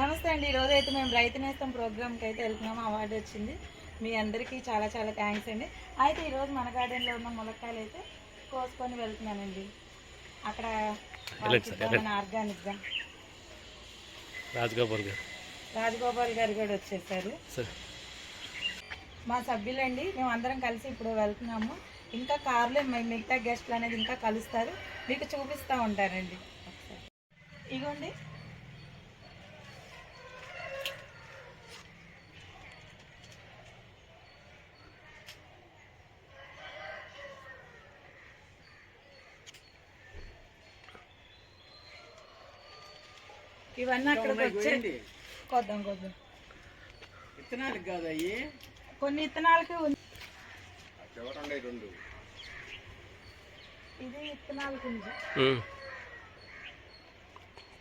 నమస్తే అండి. ఈరోజు అయితే మేము రైతు నేస్తం ప్రోగ్రామ్కి అయితే వెళ్తున్నాము అవార్డు వచ్చింది. మీ అందరికీ చాలా చాలా థ్యాంక్స్ అండి. అయితే ఈరోజు మన గార్డెన్లో ఉన్న ములక్కాయలు అయితే కోసుకొని వెళ్తున్నానండి. అక్కడ. ఆర్గానిక్గా రాజగోపాల్ గారు. రాజగోపాల్ గారు కూడా వచ్చేసారు. సరే. మా సభ్యులండి మేము అందరం కలిసి ఇప్పుడు వెళ్తున్నాము. ఇంకా కార్లో మిగతా గెస్ట్లు అనేది ఇంకా కలుస్తారు. మీకు చూపిస్తూ ఉంటారండి. ఇగోండి. ఇవన్నీ అక్కడికి వచ్చే కొద్దాం కొద్దాం. విత్తనాలకు కాదు అయ్యి. కొన్ని విత్తనాలకి ఉంది. ఇది విత్తనాలకి ఉంది.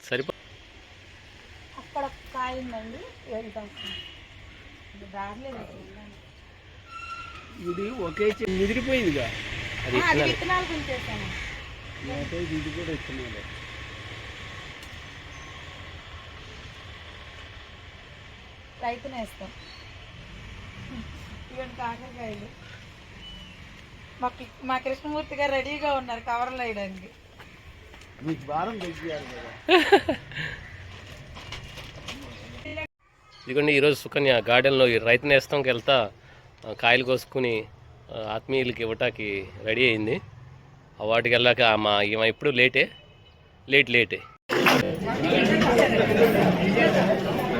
సరిపో అక్కడ ఒక కాయ ఉందండి వెళ్తాం ఇది ఒకే చె- ముదిరిపోయిందిగా. అది విత్తనాలకు ఉంచేసాను ఇది కూడా విత్తనాలు రైతునే వేస్తాం. ఇవన్నీ కాకరకాయలు. మా మా కృష్ణమూర్తి గారు రెడీగా ఉన్నారు కవర్లు వేయడానికి. మీకు భారం తగ్గియాలి కదా. ఇదిగోండి ఈరోజు సుకన్య గార్డెన్లో ఈ రైతు నేస్తంకి వెళ్తా కాయలు కోసుకుని ఆత్మీయులకి ఇవ్వటానికి రెడీ అయింది. వాటికి వెళ్ళాక మా ఈమె ఇప్పుడు లేటే లేట్ లేటే.